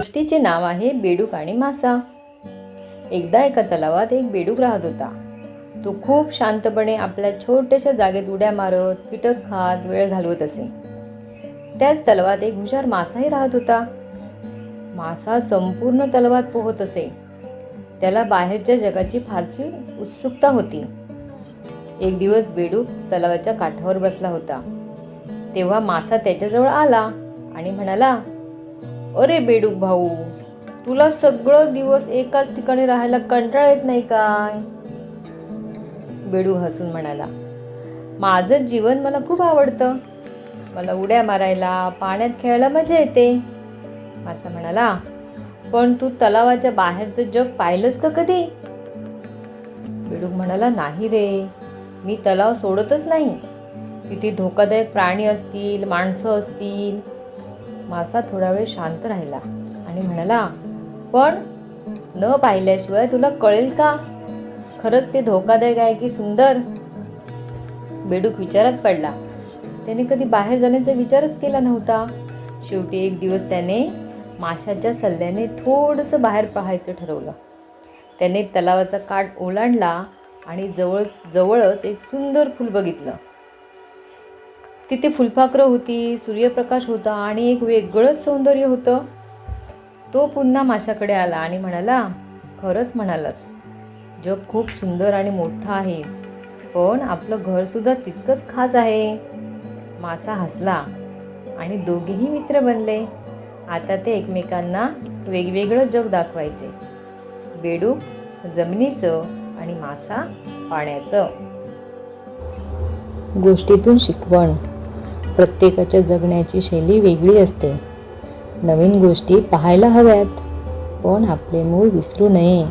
गोष्टीचे नाव आहे बेडूक आणि मासा. एकदा एका तलावात एक बेडूक राहत होता. तो खूप शांतपणे आपल्या छोट्याशा जागेत उड्या मारत कीटक खात वेळ घालवत असे. त्याच तलावात एक हुशार मासाही राहत होता. मासा संपूर्ण तलावात पोहत असे. त्याला बाहेरच्या जगाची फारशी उत्सुकता होती. एक दिवस बेडूक तलावाच्या काठावर बसला होता. तेव्हा मासा त्याच्याजवळ आला आणि म्हणाला अरे बेडूक भाऊ तुला सगळं दिवस एकाच ठिकाणी राहायला कंटाळा येत नाही काय? बेडूक हसून म्हणाला माझं जीवन मला खूप आवडतं. मला उड्या मारायला पाण्यात खेळायला मजा येते. मासा म्हणाला पण तू तलावाच्या बाहेरचं जग पाहिलंस का कधी? बेडूक म्हणाला नाही रे मी तलाव सोडतच नाही. तिथे धोकादायक प्राणी असतील माणसं असतील मासा थोडा वेळ शांत राहिला आणि म्हणाला पण न पाहिल्याशिवाय तुला कळेल का? खरंच ते धोकादायक आहे की सुंदर? बेडूक विचारात पडला. त्याने कधी बाहेर जाण्याचा विचारच केला नव्हता. शेवटी एक दिवस त्याने माशाच्या सल्ल्याने थोडंसं बाहेर पाहायचं ठरवलं. त्याने तलावाचा काठ ओलांडला आणि जवळ जवळच एक सुंदर फूल बघितलं. तिथे फुलपाखरं होती सूर्यप्रकाश होता आणि एक वेगळंच सौंदर्य होतं. तो पुन्हा माशाकडे आला आणि म्हणाला खरंच म्हणालाच जग खूप सुंदर आणि मोठं आहे पण आपलं घरसुद्धा तितकंच खास आहे. मासा हसला आणि दोघेही मित्र बनले. आता ते एकमेकांना वेगवेगळं जग दाखवायचे. बेडूक जमिनीचं आणि मासा पाण्याचं. गोष्टीतून शिकवण. प्रत्येकाच्या जगण्याची शैली वेगळी असते. नवीन गोष्टी पाहायला हव्यात पण आपले मूळ विसरू नये.